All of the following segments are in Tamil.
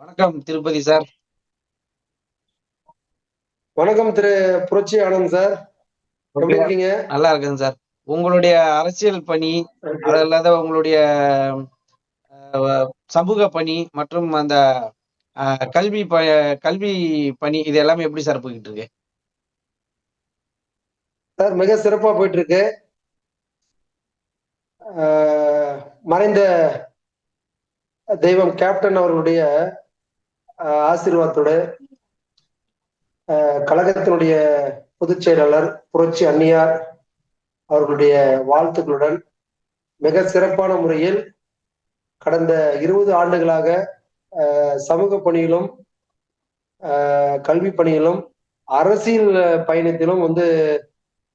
வணக்கம் திருப்பதி சார். வணக்கம் திரு புரட்சி ஆனந்த் சார். எப்படி இருக்கீங்க? நல்லா இருக்கேன் சார். உங்களுடைய அரசியல் பணி அது இல்லாத உங்களுடைய சமூக பணி மற்றும் அந்த கல்வி ப கல்வி பணி இது எல்லாமே எப்படி சார் போய்கிட்டு இருக்கு? சார் மிக சிறப்பா போயிட்டு இருக்கு மறைந்த தெய்வம் கேப்டன் அவர்களுடைய ஆசீர்வாதத்தோட கழகத்தினுடைய பொதுச் செயலாளர் புரட்சி அன்னியார் அவர்களுடைய வாழ்த்துக்களுடன் மிக சிறப்பான முறையில் கடந்த இருபது ஆண்டுகளாக சமூக பணியிலும் கல்வி பணியிலும் அரசியல் பயணத்திலும் வந்து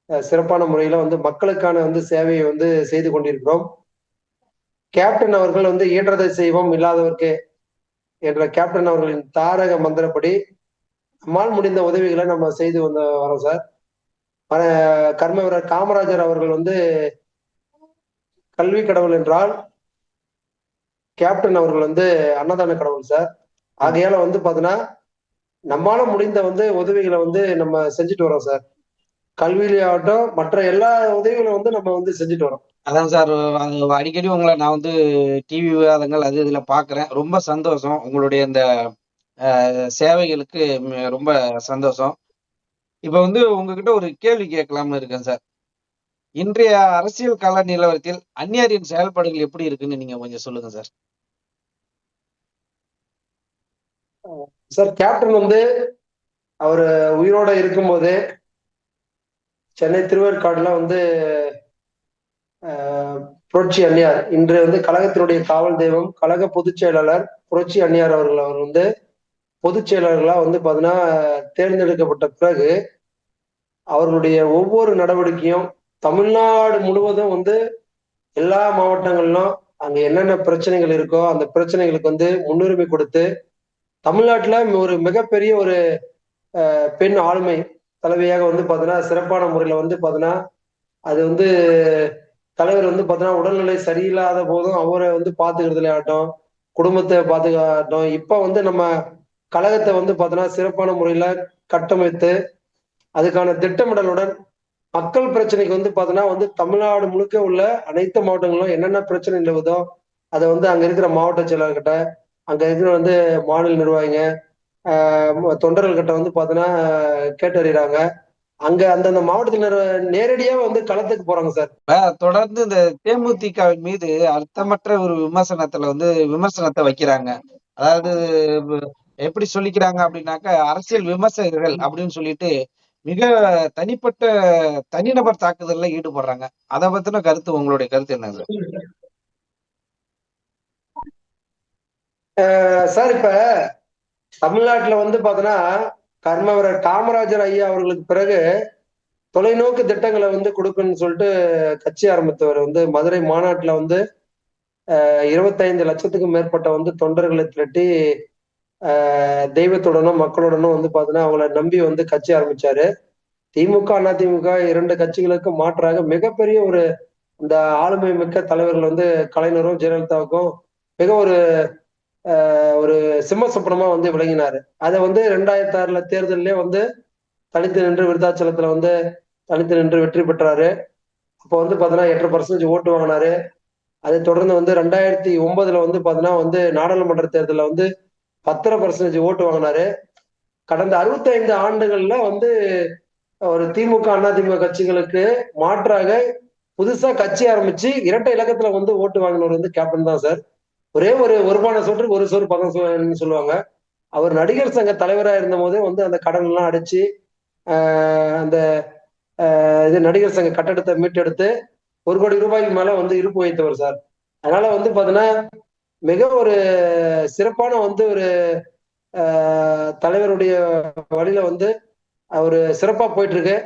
சிறப்பான முறையில வந்து மக்களுக்கான வந்து சேவையை வந்து செய்து கொண்டிருக்கிறோம். கேப்டன் அவர்கள் வந்து இயன்றதை செய்வோம் இல்லாதவர்க்கே என்ற கேப்டன் அவர்களின் தாரக மந்திரப்படி நம்மால் முடிந்த உதவிகளை நம்ம செய்து வந்து வரோம் சார். அஹ், கர்ம வீரர் காமராஜர் அவர்கள் வந்து கல்வி கடவுள் என்றால் கேப்டன் அவர்கள் வந்து அன்னதான கடவுள் சார். ஆகையால வந்து பாத்தீங்கன்னா நம்மால முடிந்த வந்து உதவிகளை வந்து நம்ம செஞ்சுட்டு வரோம் சார். கல்வியிலேயாகட்டும் மற்ற எல்லா உதவிகளும் வந்து நம்ம வந்து செஞ்சுட்டு வரோம். அதான் சார் அது அடிக்கடி உங்களை நான் வந்து டிவி விவாதங்கள் அது இதில் பார்க்குறேன் ரொம்ப சந்தோஷம். உங்களுடைய இந்த சேவைகளுக்கு ரொம்ப சந்தோஷம். இப்போ வந்து உங்ககிட்ட ஒரு கேள்வி கேட்கலாம்னு இருக்கேன் சார். இன்றைய அரசியல் கால நிலவரத்தில் அந்நியாரின் செயல்பாடுகள் எப்படி இருக்குன்னு நீங்க கொஞ்சம் சொல்லுங்க சார். சார் கேப்டன் வந்து அவர் உயிரோட இருக்கும்போது சென்னை திருவேற்காடுல வந்து புரட்சி அன்னியார். இன்று வந்து கழகத்தினுடைய காவல் தெய்வம் கழக பொதுச் செயலாளர் புரட்சி அன்னியார் அவர்கள் அவர் வந்து பொதுச் செயலாளர்களா வந்து பார்த்தீங்கன்னா தேர்ந்தெடுக்கப்பட்ட பிறகு அவர்களுடைய ஒவ்வொரு நடவடிக்கையும் தமிழ்நாடு முழுவதும் வந்து எல்லா மாவட்டங்களிலும் அங்க என்னென்ன பிரச்சனைகள் இருக்கோ அந்த பிரச்சனைகளுக்கு வந்து முன்னுரிமை கொடுத்து தமிழ்நாட்டுல ஒரு மிகப்பெரிய ஒரு பெண் ஆளுமை தலைவியாக வந்து பார்த்தீங்கன்னா சிறப்பான முறையில வந்து பார்த்தீங்கன்னா அது வந்து தலைவர் வந்து பாத்தீங்கன்னா உடல்நிலை சரியில்லாத போதும் அவரை வந்து பாத்துக்கிறதுல ஆகட்டும் குடும்பத்தை பாத்துக்காட்டும். இப்ப வந்து நம்ம கழகத்தை வந்து பாத்தீங்கன்னா சிறப்பான முறையில கட்டமைத்து அதுக்கான திட்டமிடலுடன் மக்கள் பிரச்சனைக்கு வந்து பாத்தீங்கன்னா வந்து தமிழ்நாடு முழுக்க உள்ள அனைத்து மாவட்டங்களிலும் என்னென்ன பிரச்சனை நிலவுதோ அதை வந்து அங்க இருக்கிற மாவட்ட செயலாளர்கிட்ட அங்க இருக்கிற வந்து மாநில நிர்வாகிங்க ஆஹ் தொண்டர்கள் வந்து பாத்தீங்கன்னா கேட்டறிகிறாங்க அங்க அந்தந்த மாவட்டத்தினர் நேரடியா வந்து களத்துக்கு போறாங்க சார். தொடர்ந்து இந்த தேமுதிகவின் மீது அர்த்தமற்ற ஒரு விமர்சனத்துல வந்து விமர்சனத்தை வைக்கிறாங்க. அதாவது எப்படி சொல்லிக்கிறாங்க அப்படின்னாக்க அரசியல் விமர்சகர்கள் அப்படின்னு சொல்லிட்டு மிக தனிப்பட்ட தனிநபர் தாக்குதல்ல ஈடுபடுறாங்க. அதை பத்தின கருத்து உங்களுடைய கருத்து என்ன சார்? சார் இப்ப தமிழ்நாட்டுல வந்து பாத்தீங்கன்னா கர்மவரர் காமராஜர் ஐயா அவர்களுக்கு பிறகு தொலைநோக்கு திட்டங்களை வந்து கொடுக்கணும்னு சொல்லிட்டு கட்சி ஆரம்பித்தவர் வந்து மதுரை மாநாட்டில் வந்து இருபத்தைந்து லட்சத்துக்கும் மேற்பட்ட வந்து தொண்டர்களை திரட்டி தெய்வத்துடனும் மக்களுடனும் வந்து பார்த்தீங்கன்னா அவங்கள நம்பி வந்து கட்சி ஆரம்பிச்சாரு. திமுக அதிமுக இரண்டு கட்சிகளுக்கு மாற்றாக மிகப்பெரிய ஒரு இந்த ஆளுமை மிக்க தலைவர்கள் வந்து கலைஞரும் ஜெயலலிதாவுக்கும் மிக ஒரு ஒரு சிம்ம சொப்பனமா வந்து விளங்கினாரு. அதை வந்து ரெண்டாயிரத்தி ஆறுல தேர்தலே வந்து தனித்து நின்று விருத்தாச்சலத்துல வந்து தனித்து நின்று வெற்றி பெற்றாரு. அப்போ வந்து பாத்தீங்கன்னா எட்டு பர்சன்டேஜ் ஓட்டு வாங்கினாரு. அதை தொடர்ந்து வந்து ரெண்டாயிரத்தி ஒன்பதுல வந்து பாத்தீங்கன்னா வந்து நாடாளுமன்ற தேர்தலில் வந்து பத்தரை பர்சன்டேஜ் ஓட்டு வாங்கினாரு. கடந்த அறுபத்தைந்து ஆண்டுகள்ல வந்து ஒரு திமுக அதிமுக கட்சிகளுக்கு மாற்றாக புதுசா கட்சி ஆரம்பிச்சு இரட்டை இலக்கத்துல வந்து ஓட்டு வாங்கினவர் வந்து கேப்டன் தான் சார். ஒரே ஒரு ஒருபான சோற்றுக்கு ஒரு சோறு பதம் சோறுன்னு சொல்லுவாங்க. அவர் நடிகர் சங்க தலைவராக இருந்த போதே வந்து அந்த கடன் எல்லாம் அடைச்சு ஆஹ் அந்த ஆஹ் இது நடிகர் சங்க கட்டடத்தை மீட்டெடுத்து ஒரு கோடி ரூபாய்க்கு மேல வந்து இருப்பு வைத்தவர் சார். அதனால வந்து பாத்தீங்கன்னா மிக ஒரு சிறப்பான வந்து ஒரு ஆஹ் தலைவருடைய வழியில வந்து அவர் சிறப்பா போயிட்டு இருக்கு.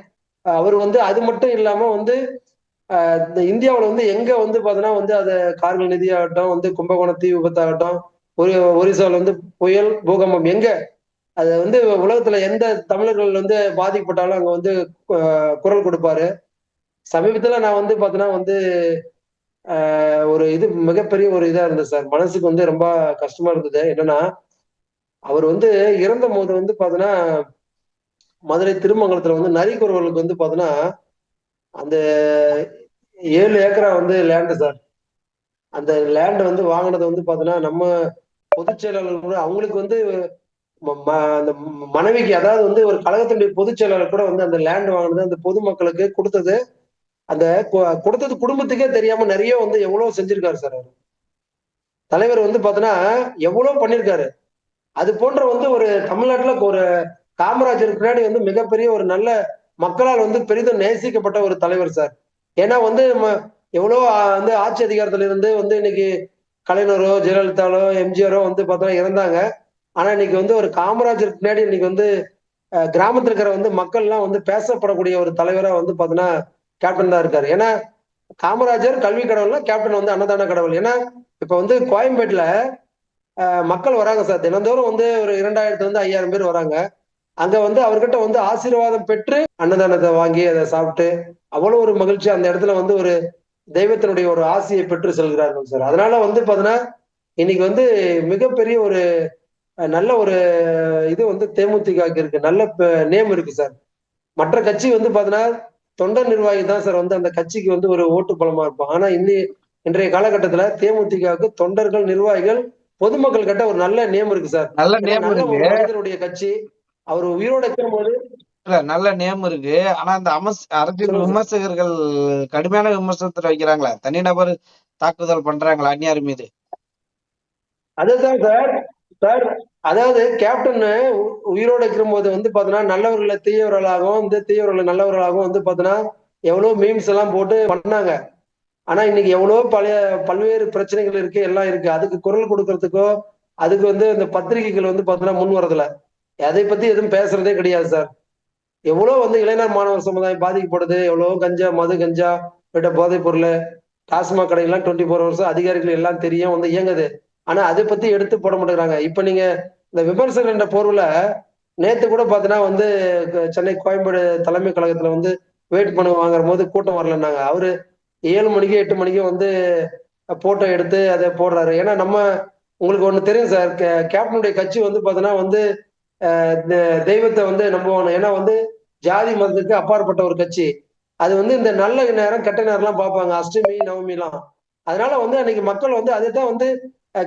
அவர் வந்து அது மட்டும் இல்லாம வந்து இந்த இந்தியாவில் வந்து எங்க வந்து பார்த்தோன்னா வந்து அது கார்கில் நிதி ஆகட்டும் வந்து கும்பகோண தீ விபத்தாகட்டும் ஒரு ஒரிசால வந்து புயல் பூகம்பம் எங்க? அது வந்து உலகத்துல எந்த தமிழர்கள் வந்து பாதிக்கப்பட்டாலும் அங்க வந்து குரல் கொடுப்பாரு. சமீபத்துல நான் வந்து பாத்தீங்கன்னா வந்து ஒரு இது மிகப்பெரிய ஒரு இதா இருந்தது சார். மனசுக்கு வந்து ரொம்ப கஷ்டமா இருந்தது. என்னன்னா அவர் வந்து இறந்த போது வந்து பாத்தீங்கன்னா மதுரை திருமங்கலத்துல வந்து நரிக்குறவர்களுக்கு வந்து பாத்தீங்கன்னா அந்த ஏழு ஏக்கரா வந்து லேண்டு சார். அந்த லேண்ட் வந்து வாங்கினது வந்து பாத்தீங்கன்னா நம்ம பொதுச் செயலாளர் கூட அவங்களுக்கு வந்து அந்த மனைவிக்கு அதாவது வந்து ஒரு கழகத்தினுடைய பொதுச் செயலாளர் கூட வந்து அந்த லேண்ட் வாங்கினது அந்த பொதுமக்களுக்கு கொடுத்தது. அந்த கொடுத்தது குடும்பத்துக்கே தெரியாம நிறைய வந்து எவ்வளவு செஞ்சிருக்காரு சார் அவர். தலைவர் வந்து பாத்தீங்கன்னா எவ்வளவு பண்ணிருக்காரு. அது போன்ற வந்து ஒரு தமிழ்நாட்டுல ஒரு காமராஜருக்கு பின்னாடி வந்து மிகப்பெரிய ஒரு நல்ல மக்களால் வந்து பெரிதும் நேசிக்கப்பட்ட ஒரு தலைவர் சார். ஏன்னா வந்து எவ்வளோ வந்து ஆட்சி அதிகாரத்துல இருந்து வந்து இன்னைக்கு கலைஞரோ ஜெயலலிதாவோ எம்ஜிஆரோ வந்து பார்த்தோன்னா இறந்தாங்க. ஆனா இன்னைக்கு வந்து ஒரு காமராஜருக்கு பின்னாடி இன்னைக்கு வந்து கிராமத்தில் கிராமத்துல இருக்கிற வந்து மக்கள்லாம் வந்து பேசப்படக்கூடிய ஒரு தலைவரா வந்து பார்த்தோன்னா கேப்டன் தான் இருக்காரு. ஏன்னா காமராஜர் கல்வி கடவுள்னா கேப்டன் வந்து அன்னதான கடவுள். ஏன்னா இப்ப வந்து கோயம்பேட்டில் மக்கள் வராங்க சார். தினந்தோறும் வந்து ஒரு இரண்டாயிரத்துல இருந்து ஐயாயிரம் பேர் வராங்க. அங்க வந்து அவர்கிட்ட வந்து ஆசீர்வாதம் பெற்று அன்னதானத்தை வாங்கி அதை சாப்பிட்டு அவ்வளவு ஒரு மகிழ்ச்சி. அந்த இடத்துல வந்து ஒரு தெய்வத்தினுடைய ஒரு ஆசையை பெற்று செல்கிறார்கள் சார். அதனால வந்து பாத்தீங்கன்னா இன்னைக்கு வந்து மிகப்பெரிய ஒரு நல்ல ஒரு இது வந்து தேமுதிகக்கு இருக்கு. நல்ல நேம் இருக்கு சார். மற்ற கட்சி வந்து பாத்தீங்கன்னா தொண்டர் நிர்வாகி தான் சார் வந்து அந்த கட்சிக்கு வந்து ஒரு ஓட்டு பலமா இருப்பான் ஆனா இன்னி இன்றைய காலகட்டத்துல தேமுதிகவுக்கு தொண்டர்கள் நிர்வாகிகள் பொதுமக்கள் கிட்ட ஒரு நல்ல நேம் இருக்கு சார். நல்ல நேம் கட்சி அவர் உயிரோட இருக்கும் போது இல்ல நல்ல நேம் இருக்கு. ஆனா அந்த அமஸ் அரசியல். விமர்சகர்கள் கடுமையான விமர்சனத்தை வைக்கிறாங்களா. தனிநபர் தாக்குதல் பண்றாங்களா அந்நியார் மீது. அதுதான் சார். சார் அதாவது கேப்டன் உயிரோட இருக்கும்போது வந்து பாத்தீங்கன்னா நல்லவர்களை தீயவர்களாகவும் வந்து தீயவர்களை நல்லவர்களாகவும் வந்து பாத்தீங்கன்னா எவ்வளவு மீம்ஸ் எல்லாம் போட்டு பண்ணாங்க. ஆனா இன்னைக்கு எவ்வளவோ பழைய பல்வேறு பிரச்சனைகள் இருக்கு எல்லாம் இருக்கு. அதுக்கு குரல் கொடுக்கறதுக்கோ அதுக்கு வந்து இந்த பத்திரிகைகள் வந்து பாத்தீங்கன்னா முன் வரதில்ல. அதை பத்தி எதுவும் பேசுறதே கிடையாது சார் எவ்வளவு வந்து இளைஞர் மாணவர் சமுதாயம் பாதிக்கப்படுது எவ்வளவோ கஞ்சா மது கஞ்சா விட்ட போதைப் பொருள் டாஸ்மாக் கடைகள்லாம் டுவெண்ட்டி ஃபோர் ஹவர்ஸ் அதிகாரிகள் எல்லாம் தெரியும் வந்து இயங்குது. ஆனா அதை பத்தி எடுத்து போட மாட்டேங்கிறாங்க. இப்ப நீங்க இந்த விமர்சகர் என்ற பொருளை நேத்து கூட பாத்தீங்கன்னா வந்து சென்னை கோயம்பேடு தலைமை கழகத்துல வந்து வெயிட் பண்ண வாங்குற போது கூட்டம் வரலன்னாங்க. அவரு ஏழு மணிக்கு எட்டு மணிக்கு வந்து போட்டோ எடுத்து அதை போடுறாரு. ஏன்னா நம்ம உங்களுக்கு ஒண்ணு தெரியும் சார் கே- கேப்டனுடைய கட்சி வந்து பாத்தீங்கன்னா வந்து தெய்வத்தை வந்து நம்புவாங்க. ஏன்னா வந்து ஜாதி மதத்துக்கு அப்பாற்பட்ட ஒரு கட்சி. அது வந்து இந்த நல்ல நேரம் கெட்ட நேரம்லாம் பார்ப்பாங்க. அஷ்டமி நவமிலாம். அதனால வந்து அன்னைக்கு மக்கள் வந்து அதை தான் வந்து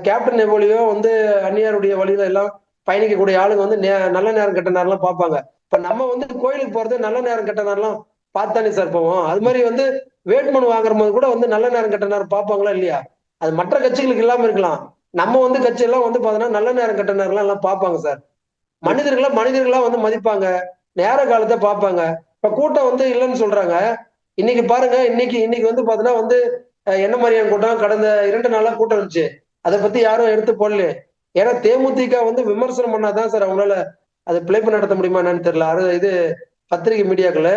கேப்டன் எவ்வளியோ வந்து அந்நியாருடைய வழியில எல்லாம் பயணிக்கக்கூடிய ஆளுங்க வந்து நே- நல்ல நேரம் கெட்ட நேரம்லாம் பார்ப்பாங்க. இப்ப நம்ம வந்து கோயிலுக்கு போறது நல்ல நேரம் கெட்ட நேரம்லாம் பார்த்தானே சார் போவோம். அது மாதிரி வந்து வேட்புமனு வாங்குற போது கூட வந்து நல்ல நேரம் கெட்ட நேரம் பார்ப்பாங்களா இல்லையா? அது மற்ற கட்சிகளுக்கு இல்லாம இருக்கலாம். நம்ம வந்து கட்சி எல்லாம் வந்து பாத்தீங்கன்னா நல்ல நேரம் கெட்ட நேரம்லாம் எல்லாம் பார்ப்பாங்க சார். மனிதர்களை மனிதர்களா வந்து மதிப்பாங்க. நேர காலத்தை பார்ப்பாங்க. இப்ப கூட்டம் வந்து இல்லைன்னு சொல்றாங்க. இன்னைக்கு பாருங்க இன்னைக்கு இன்னைக்கு வந்து பாத்தீங்கன்னா வந்து என்ன மாதிரியான கூட்டம்? கடந்த இரண்டு நாளா கூட்டம் இருந்துச்சு. அதை பத்தி யாரும் எடுத்து போடல ஏன்னா தேமுதிக வந்து விமர்சனம் பண்ணாதான் சார் அவங்களால அது பிழைப்பு நடத்த முடியுமா என்னன்னு தெரியல. அது இது பத்திரிகை மீடியாக்கள்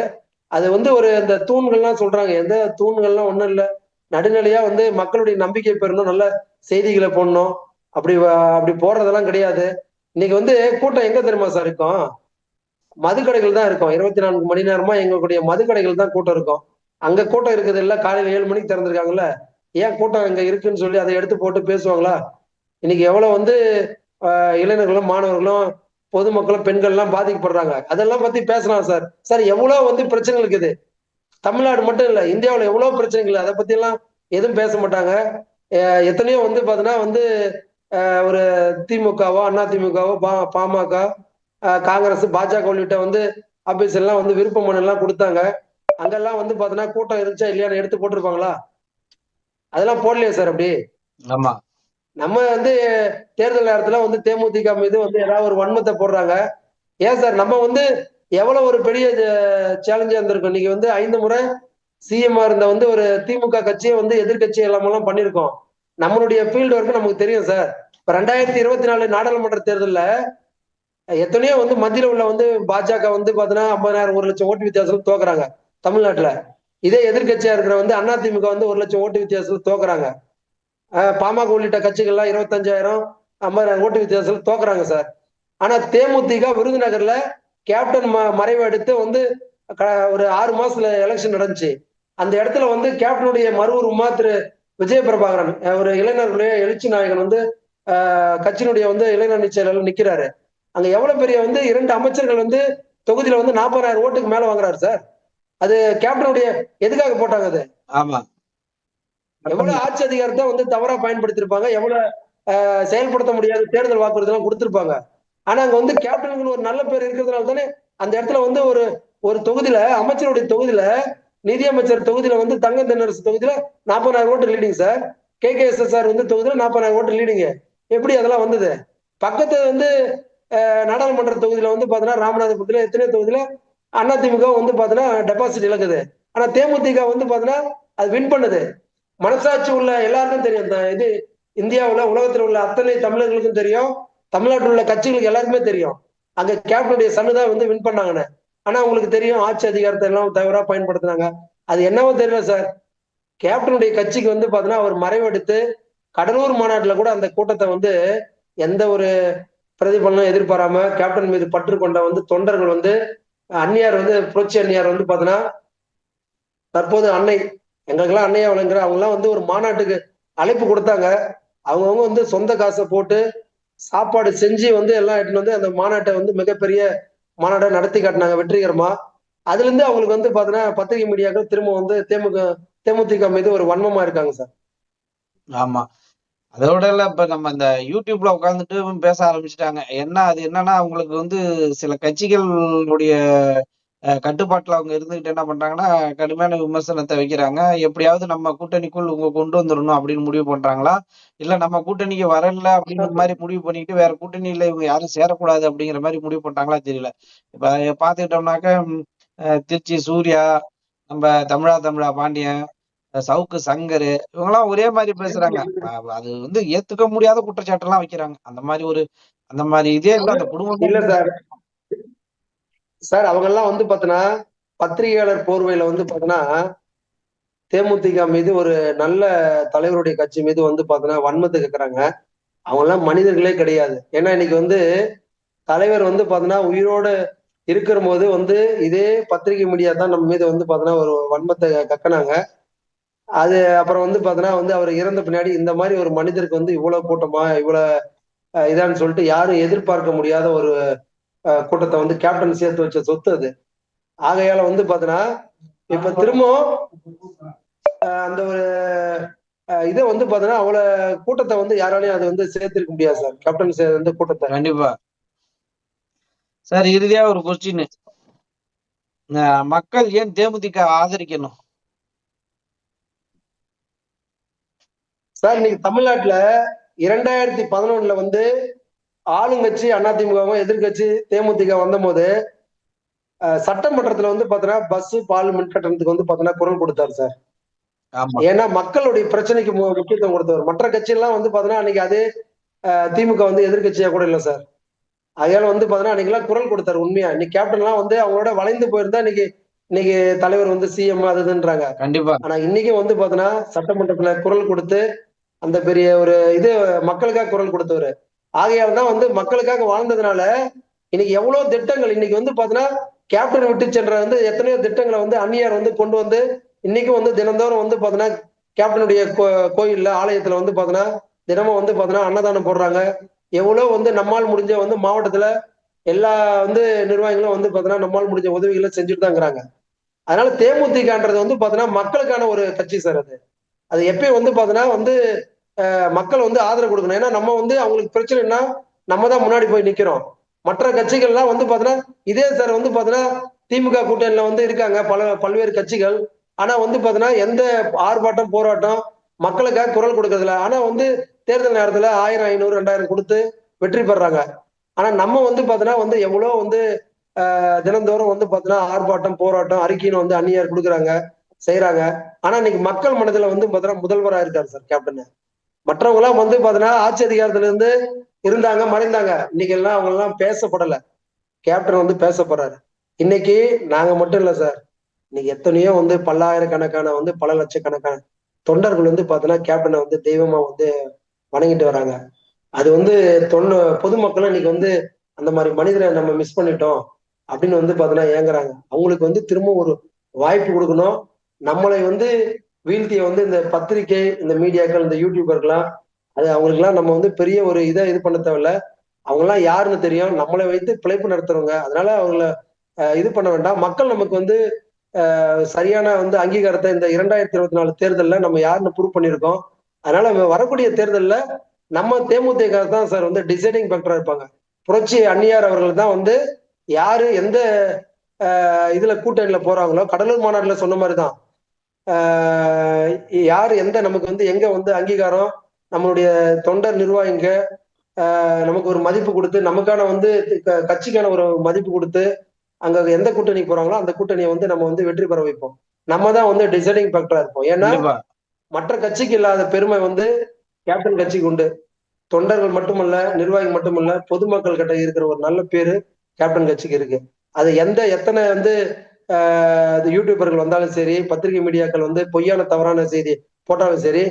அது வந்து ஒரு இந்த தூண்கள்லாம் சொல்றாங்க. எந்த தூண்கள்லாம் ஒண்ணும் இல்லை. நடுநிலையா வந்து மக்களுடைய நம்பிக்கை பெறணும். நல்ல செய்திகளை போடணும். அப்படி அப்படி போடுறதெல்லாம் கிடையாது. இன்னைக்கு வந்து கூட்டம் எங்க தெரியுமா சார் இருக்கும்? மதுக்கடைகள் தான் இருக்கும். இருபத்தி நான்கு மணி நேரமா எங்களுடைய மதுக்கடைகள் தான் கூட்டம் இருக்கும். அங்க கூட்டம் இருக்குது இல்ல? காலையில ஏழு மணிக்கு திறந்திருக்காங்கல்ல? ஏன் கூட்டம் அங்க இருக்குன்னு சொல்லி அதை எடுத்து போட்டு பேசுவாங்களா? இன்னைக்கு எவ்வளவு வந்து இளைஞர்களும் மாணவர்களும் பொதுமக்களும் பெண்கள்லாம் பாதிக்கப்படுறாங்க. அதெல்லாம் பத்தி பேசலாம் சார். சார் எவ்வளவு வந்து பிரச்சனை இருக்குது தமிழ்நாடு மட்டும் இல்ல இந்தியாவில் எவ்வளவு பிரச்சனைகள்? அதை பத்தி எல்லாம் எதுவும் பேச மாட்டாங்க. எத்தனையோ வந்து பாத்தீங்கன்னா வந்து ஒரு திமுகவோ அண்ணா திமுகவோ பா பாமக காங்கிரஸ் பாஜக உள்ளிட்ட வந்து ஆபீஸ் எல்லாம் வந்து விருப்ப மனு எல்லாம் கொடுத்தாங்க. அங்கெல்லாம் வந்து பாத்தீங்கன்னா கூட்டம் இருந்துச்சா இல்லையான்னு எடுத்து போட்டிருப்பாங்களா? அதெல்லாம் போடலையே சார் அப்படி? ஆமா. நம்ம வந்து தேர்தல் நேரத்துல வந்து தேமுதிக மீது வந்து ஏதாவது ஒரு வன்மத்தை போடுறாங்க. ஏன் சார்? நம்ம வந்து எவ்வளவு ஒரு பெரிய சேலஞ்சா இருந்திருக்கும். இன்னைக்கு வந்து ஐந்து முறை சிஎம்ஆ இருந்த வந்து ஒரு திமுக கட்சியை வந்து எதிர்கட்சி எல்லாமெல்லாம் பண்ணியிருக்கோம். நம்மளுடைய ஃபீல்டு ஒர்க்கு நமக்கு தெரியும் சார் இப்ப ரெண்டாயிரத்தி இருபத்தி நாலு நாடாளுமன்ற தேர்தலில் எத்தனையோ வந்து மத்தியில் உள்ள வந்து பாஜக வந்து பார்த்தீங்கன்னா ஐம்பதாயிரம் ஒரு லட்சம் ஓட்டு வித்தியாசம் தோக்குறாங்க தமிழ்நாட்டில். இதே எதிர்க்கட்சியா இருக்கிற வந்து அதிமுக வந்து ஒரு லட்சம் ஓட்டு வித்தியாசத்தில் தோக்குறாங்க. பாமக உள்ளிட்ட கட்சிகள்லாம் இருபத்தஞ்சாயிரம் ஐம்பதாயிரம் ஓட்டு வித்தியாசத்தில் தோக்குறாங்க சார் ஆனா தேமுதிக விருதுநகர்ல கேப்டன் ம மறைவு எடுத்து வந்து க- ஒரு ஆறு மாசத்துல எலெக்ஷன் நடந்துச்சு. அந்த இடத்துல வந்து கேப்டனுடைய மறு உருவமா திரு விஜய பிரபாகரன் ஒரு இளைஞர்களுடைய எழுச்சி நாயகன் வந்து கட்சியினுடைய வந்து இளைஞரணி செயலாளர் நிக்கிறாரு. அங்க எவ்வளவு பெரிய வந்து இரண்டு அமைச்சர்கள் வந்து தொகுதியில வந்து நாற்பதாயிரம் ஓட்டுக்கு மேல வாங்குறாரு சார். அது கேப்டனுடைய எதுக்காக போட்டாங்க அது? ஆமா. எவ்வளவு ஆட்சி அதிகாரத்தை வந்து தவறா பயன்படுத்திருப்பாங்க எவ்வளவு ஆஹ், செயல்படுத்த முடியாத தேர்தல் வாக்குறுதி எல்லாம் கொடுத்திருப்பாங்க. ஆனா அங்க வந்து கேப்டனுக்கு ஒரு நல்ல பேர் இருக்கிறதுனால தானே அந்த இடத்துல வந்து ஒரு ஒரு தொகுதியில அமைச்சருடைய தொகுதியில நிதியமைச்சர் தொகுதியில வந்து தங்க தென்னரசு தொகுதியில நாற்பதாயிரம் ஓட்டு leading sir K K S S R வந்து தொகுதியில நாற்பதாயிரம் ஓட்டு லீடிங் எப்படி அதெல்லாம் வந்தது? பக்கத்து வந்து நாடாளுமன்ற தொகுதியில வந்து பாத்தீங்கன்னா ராமநாதபுரத்துல எத்தனையோ தொகுதியில அதிமுக வந்து பாத்தீங்கன்னா டெபாசிட் இழக்குது. ஆனா தேமுதிக வந்து பாத்தீங்கன்னா அது வின் பண்ணுது. மனசாட்சி உள்ள எல்லாருக்கும் தெரியும். இது இந்தியாவுல உலகத்துல உள்ள அத்தனை தமிழர்களுக்கும் தெரியும். தமிழ்நாட்டில் உள்ள கட்சிகளுக்கு எல்லாருக்குமே தெரியும். அங்க கேப்டனுடைய சன்னு தான் வந்து வின் பண்ணாங்கன்னு. ஆனா உங்களுக்கு தெரியும் ஆட்சி அதிகாரத்தை எல்லாம் தவறா பயன்படுத்துனாங்க. அது என்னவோ தெரியல சார். கேப்டனுடைய கட்சிக்கு வந்து பாத்தீங்கன்னா அவர் மறைவெடுத்து கடலூர் மாநாட்டுல கூட அந்த கூட்டத்தை வந்து எந்த ஒரு பிரதிபலனும் எதிர்பாராம கேப்டன் மீது பற்று கொண்ட வந்து தொண்டர்கள் வந்து அந்நியார் வந்து புரட்சி அந்நியார் வந்து பாத்தீங்கன்னா தற்போது அன்னை எங்களுக்கெல்லாம் அன்னையா விளங்குற அவங்க எல்லாம் வந்து ஒரு மாநாட்டுக்கு அழைப்பு கொடுத்தாங்க. அவங்கவுங்க வந்து சொந்த காசை போட்டு சாப்பாடு செஞ்சு வந்து எல்லாம் எடுத்துட்டு வந்து அந்த மாநாட்டை வந்து மிகப்பெரிய மாநாட்டை நடத்தி காட்டினாங்க வெற்றிகரமா. அதுல இருந்து அவங்களுக்கு வந்து பாத்தீங்கன்னா பத்திரிகை மீடியாக்கள் திரும்ப வந்து தேமுக தேமுதிக மீது ஒரு வன்மமா இருக்காங்க சார். ஆமா. அதோட இல்ல இப்ப நம்ம இந்த யூடியூப்ல உட்காந்துட்டு பேச ஆரம்பிச்சுட்டாங்க. என்ன அது என்னன்னா அவங்களுக்கு வந்து சில கட்சிகளுடைய கட்டுப்பாட்டுல அவங்க இருந்துகிட்டு என்ன பண்றாங்கன்னா கடுமையான விமர்சனத்தை வைக்கிறாங்க. எப்படியாவது நம்ம கூட்டணிக்குள் உங்க கொண்டு வந்துடணும் அப்படின்னு முடிவு பண்றாங்களா? இல்ல நம்ம கூட்டணிக்கு வரல அப்படிங்கிற மாதிரி முடிவு பண்ணிட்டு வேற கூட்டணியில இவங்க யாரும் சேரக்கூடாது அப்படிங்கிற மாதிரி முடிவு பண்றாங்களா தெரியல. இப்ப பாத்துக்கிட்டோம்னாக்க அஹ், திருச்சி சூர்யா நம்ம தமிழா தமிழா பாண்டியன் சவுக்கு சங்கர் இவங்கெல்லாம் ஒரே மாதிரி பேசுறாங்க. அது வந்து ஏத்துக்க முடியாத குற்றச்சாட்டு எல்லாம் வைக்கிறாங்க. அந்த மாதிரி ஒரு அந்த மாதிரி இதே இல்ல அந்த குடும்பம் இல்ல சார். சார் அவங்க எல்லாம் வந்து பாத்தீங்கன்னா பத்திரிகையாளர் போர்வையில வந்து பாத்தீங்கன்னா தேமுதிக மீது ஒரு நல்ல தலைவருடைய கட்சி மீது வந்து பாத்தீங்கன்னா வன்மத்தை கேட்கறாங்க அவங்க எல்லாம் மனிதர்களே கிடையாது. ஏன்னா இன்னைக்கு வந்து தலைவர் வந்து பாத்தீங்கன்னா உயிரோட இருக்கிற போது வந்து இதே பத்திரிகை மீடியா தான் நம்ம மீது வந்து பாத்தீங்கன்னா ஒரு வன்மத்தை கக்கினாங்க. அது அப்புறம் வந்து பாத்தீங்கன்னா வந்து அவர் இறந்த பின்னாடி இந்த மாதிரி ஒரு மனிதருக்கு வந்து இவ்வளவு கூட்டமா இவ்வளவு இதான்னு சொல்லிட்டு யாரும் எதிர்பார்க்க முடியாத ஒரு கூட்டத்தை வந்து கேப்டன் சேர்த்து வச்ச சொத்து அது. ஆகையால வந்து பாத்தீங்கன்னா இப்ப திரும்பவும் அந்த ஒரு இதை வந்து பாத்தீங்கன்னா அவ்வளவு கூட்டத்தை வந்து யாராலையும் அது வந்து சேர்த்திருக்க முடியாது சார். கேப்டன் சே- வந்து கூட்டத்தை. கண்டிப்பா. சார் இறுதியா ஒரு கொஸ்டின் மக்கள் ஏன் தேமுதிக ஆதரிக்கணும்? சார் இன்னைக்கு தமிழ்நாட்டுல இரண்டாயிரத்தி பதினொன்னுல வந்து ஆளுங்கட்சி அதிமுகவும் எதிர்கட்சி தேமுதிக வந்தபோது சட்டமன்றத்துல வந்து பாத்தீங்கன்னா பஸ் பால் மின் கட்டணத்துக்கு வந்து பாத்தீங்கன்னா குரல் கொடுத்தாரு சார் ஏன்னா மக்களுடைய பிரச்சனைக்கு முக்கியத்துவம் கொடுத்தவர். மற்ற கட்சியெல்லாம் வந்து பாத்தீங்கன்னா அன்னைக்கு அதே திமுக வந்து எதிர்கட்சியா கூட இல்ல சார் அதனால வந்து பாத்தீங்கன்னா அன்னைக்கு எல்லாம் குரல் கொடுத்தாரு உண்மையா. இன்னைக்கு கேப்டன் எல்லாம் வந்து அவங்களோட வளைந்து போயிருந்தா இன்னைக்கு இன்னைக்கு தலைவர் வந்து சிஎம் அது இதுன்றாங்க. கண்டிப்பா. ஆனா இன்னைக்கும் வந்து பாத்தீங்கன்னா சட்டமன்றத்துல குரல் கொடுத்து அந்த பெரிய ஒரு இது மக்களுக்காக குரல் கொடுத்தவர். ஆகையால் தான் வந்து மக்களுக்காக வாழ்ந்ததுனால இன்னைக்கு எவ்வளவு திட்டங்கள் இன்னைக்கு வந்து பாத்தீங்கன்னா கேப்டன் விட்டு சென்ற வந்து எத்தனையோ திட்டங்களை வந்து அந்நியார் வந்து கொண்டு வந்து இன்னைக்கும் வந்து தினந்தோறும் வந்து பாத்தீங்கன்னா கேப்டனுடைய கோயில்ல ஆலயத்துல வந்து பாத்தீங்கன்னா தினமும் வந்து பாத்தீங்கன்னா அன்னதானம் போடுறாங்க. எவ்வளவு வந்து நம்மால் முடிஞ்ச வந்து மாவட்டத்துல எல்லா வந்து நிர்வாகிகளும் வந்து பாத்தீங்கன்னா நம்மால் முடிஞ்ச உதவிகளை செஞ்சுட்டு தான் அதனால தேமுதிகன்றது வந்து பாத்தீங்கன்னா மக்களுக்கான ஒரு கட்சி சார் அது. அது எப்பயும் வந்து பாத்தீங்கன்னா வந்து மக்கள் வந்து ஆதரவு கொடுக்கணும். ஏன்னா நம்ம வந்து அவங்களுக்கு பிரச்சனைனா நம்ம தான் முன்னாடி போய் நிக்கிறோம். மற்ற கட்சிகள்லாம் வந்து பாத்தீங்கன்னா இதே சார் வந்து பாத்தீங்கன்னா திமுக கூட்டணியில வந்து இருக்காங்க. பல பல்வேறு கட்சிகள். ஆனா வந்து பாத்தீங்கன்னா எந்த ஆர்ப்பாட்டம் போராட்டம் மக்களுக்காக குரல் கொடுக்கறதில்ல. ஆனா வந்து தேர்தல் நேரத்துல ஆயிரம் ஐநூறு ரெண்டாயிரம் கொடுத்து வெற்றி பெறாங்க. ஆனா நம்ம வந்து பாத்தீங்கன்னா வந்து எவ்வளவு வந்து தினந்தோறும் வந்து பாத்தீங்கன்னா ஆர்ப்பாட்டம் போராட்டம் அறிக்கைன்னு வந்து அந்நியார் கொடுக்குறாங்க செய்யறாங்க. ஆனா இன்னைக்கு மக்கள் மனதுல வந்து பாத்தீங்கன்னா முதல்வரா இருக்காரு சார் கேப்டன். மற்றவங்க எல்லாம் வந்து பாத்தீங்கன்னா ஆட்சி அதிகாரத்துல இருந்து இருந்தாங்க மறைந்தாங்க. இன்னைக்கு எல்லாம் அவங்க எல்லாம் பேசப்படல. கேப்டன் வந்து பேசப்படுறாரு. இன்னைக்கு நாங்க மட்டும் இல்ல சார். இன்னைக்கு எத்தனையோ வந்து பல்லாயிரக்கணக்கான வந்து பல லட்சக்கணக்கான தொண்டர்கள் வந்து பாத்தீங்கன்னா கேப்டனை வந்து தெய்வமா வந்து வணங்கிட்டு வராங்க. அது வந்து தொண்ட பொதுமக்களும் இன்னைக்கு வந்து அந்த மாதிரி மனிதரை நம்ம மிஸ் பண்ணிட்டோம் அப்படின்னு வந்து பாத்தீங்கன்னா ஏங்குறாங்க. அவங்களுக்கு வந்து திரும்ப ஒரு வாய்ப்பு கொடுக்கணும். நம்மளை வந்து வீழ்த்திய வந்து இந்த பத்திரிகை இந்த மீடியாக்கள் இந்த யூடியூபர்கள்லாம் அது அவங்களுக்குலாம் நம்ம வந்து பெரிய ஒரு இதை இது பண்ண தேவையில்ல. அவங்கெல்லாம் யாருன்னு தெரியும். நம்மளை வைத்து பிழைப்பு நடத்துறவங்க. அதனால அவங்கள இது பண்ண வேண்டாம். மக்கள் நமக்கு வந்து சரியான வந்து அங்கீகாரத்தை இந்த இரண்டாயிரத்தி இருபத்தி நாலு தேர்தலில் நம்ம யாருன்னு ப்ரூவ் பண்ணியிருக்கோம். அதனால வரக்கூடிய தேர்தலில் நம்ம தேமுதிக தான் சார் வந்து டிசைடிங் ஃபேக்டரா இருப்பாங்க. புரட்சி அந்நியார் அவர்கள் தான் வந்து யாரு எந்த இதுல கூட்டணியில போறாங்களோ கடலூர் மாநாட்டில் சொன்ன மாதிரி தான். யார் எந்த நமக்கு வந்து எங்க வந்து அங்கீகாரம்? நம்மளுடைய தொண்டர் நிர்வாகிங்க ஆஹ் நமக்கு ஒரு மதிப்பு கொடுத்து நமக்கான வந்து கட்சிக்கான ஒரு மதிப்பு கொடுத்து அங்க எந்த கூட்டணிக்கு போறாங்களோ அந்த கூட்டணியை வந்து நம்ம வந்து வெற்றி பெற வைப்போம். நம்ம தான் வந்து டிசைடிங் ஃபேக்டரா இருப்போம். ஏன்னா மற்ற கட்சிக்கு இல்லாத பெருமை வந்து கேப்டன் கட்சிக்கு உண்டு. தொண்டர்கள் மட்டுமல்ல நிர்வாகி மட்டுமல்ல பொதுமக்கள் கிட்ட இருக்கிற ஒரு நல்ல பேரு கேப்டன் கட்சிக்கு இருக்கு. அது எந்த எத்தனை வந்து யூடியூபர்கள் வந்தாலும் சரி பத்திரிகை மீடியாக்கள் வந்து பொய்யான தவறான செய்தி போட்டாலும் சரி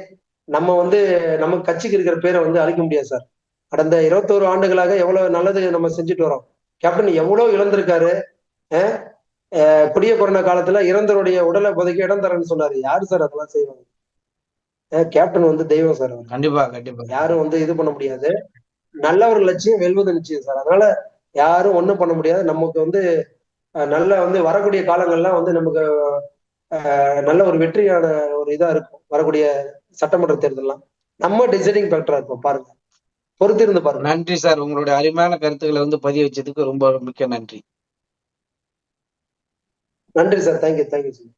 நம்ம வந்து நம்ம கட்சிக்கு இருக்கிற பேரை வந்து அழிக்க முடியாது சார். கடந்த இருபத்தோரு ஆண்டுகளாக எவ்வளவு நல்லது நம்ம செஞ்சுட்டு வரோம். கேப்டன் எவ்வளவு இழந்திருக்காரு கொடிய கொரோனா காலத்துல இறந்தவருடைய உடலை புதைக்க இடம் தரேன்னு சொன்னாரு. யாரு சார் அதெல்லாம் செய்வாங்க? கேப்டன் வந்து தெய்வம் சார் கண்டிப்பா கண்டிப்பா. யாரும் வந்து இது பண்ண முடியாது. நல்லவர் லட்சியம் வெல்வது நிச்சயம் சார். அதனால யாரும் ஒண்ணும் பண்ண முடியாது. நமக்கு வந்து நல்ல வந்து வரக்கூடிய காலங்கள்லாம் வந்து நமக்கு நல்ல ஒரு வெற்றியான ஒரு இதா இருக்கும். வரக்கூடிய சட்டமன்ற தேர்தல்லாம். நம்ம டிசைடிங் ஃபேக்டரா இருப்போம் பாருங்க. பொறுத்திருந்து பாருங்க. நன்றி சார். உங்களுடைய அருமையான கருத்துக்களை வந்து பதிய வச்சதுக்கு ரொம்ப மிக்க நன்றி. நன்றி சார். Thank you thank you sir